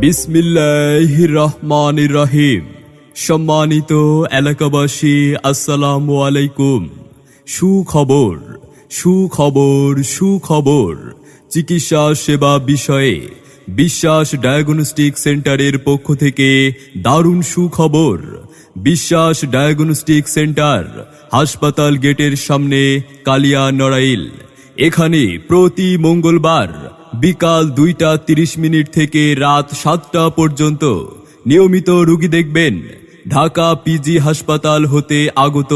বিসমিল্লাহ রহমান রহিম সম্মানিত এলাকাবাসী, আসসালামু আলাইকুম। সুখবর সুখবর সুখবর। চিকিৎসা সেবা বিষয়ে বিশ্বাস ডায়াগনস্টিক সেন্টারের পক্ষ থেকে দারুণ সুখবর। বিশ্বাস ডায়াগনস্টিক সেন্টার, হাসপাতাল গেটের সামনে কালিয়া নড়াইল এখানে প্রতি মঙ্গলবার বিকাল দুইটা তিরিশ মিনিট থেকে রাত সাতটা পর্যন্ত নিয়মিত রুগী দেখবেন। ঢাকা পিজি হাসপাতাল হতে আগত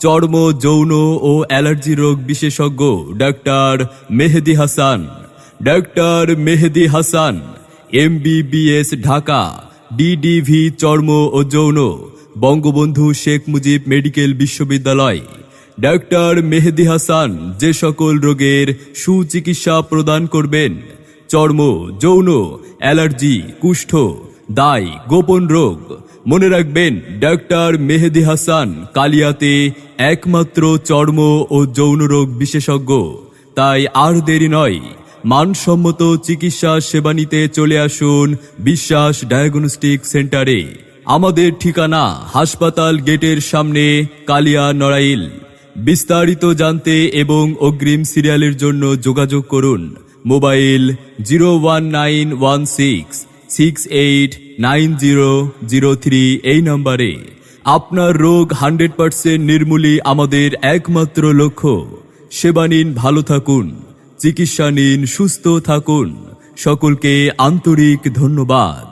চর্ম, যৌন ও অ্যালার্জি রোগ বিশেষজ্ঞ doctor Mehedi Hasan. Doctor Mehedi Hasan, MBBS Dhaka, DDV চর্ম ও যৌন, বঙ্গবন্ধু শেখ মুজিব মেডিকেল বিশ্ববিদ্যালয়। ডাক্তার মেহেদি হাসান, যে সকল রোগের সুচিকিৎসা প্রদান করবেন। চর্ম, যৌন, অ্যালার্জি, কুষ্ঠ, দায়, গোপন রোগ। মনে রাখবেন, ডাক্তার মেহেদি হাসান কালিয়াতে একমাত্র চর্ম ও যৌন রোগ বিশেষজ্ঞ। তাই আর দেরি নয়, মানসম্মত চিকিৎসা সেবা নিতে চলে আসুন বিশ্বাস ডায়াগনস্টিক সেন্টারে। আমাদের ঠিকানা হাসপাতাল গেটের সামনে কালিয়া নড়াইল। বিস্তারিত জানতে এবং অগ্রিম সিরিয়ালের জন্য যোগাযোগ করুন mobile zero one nine one six six eight nine zero zero three এই নম্বরে। আপনার রোগ হান্ড্রেড পার্সেন্ট নির্মূলই আমাদের একমাত্র লক্ষ্য। সেবা নিন, ভালো থাকুন, চিকিৎসা নিন, সুস্থ থাকুন। সকলকে আন্তরিক ধন্যবাদ।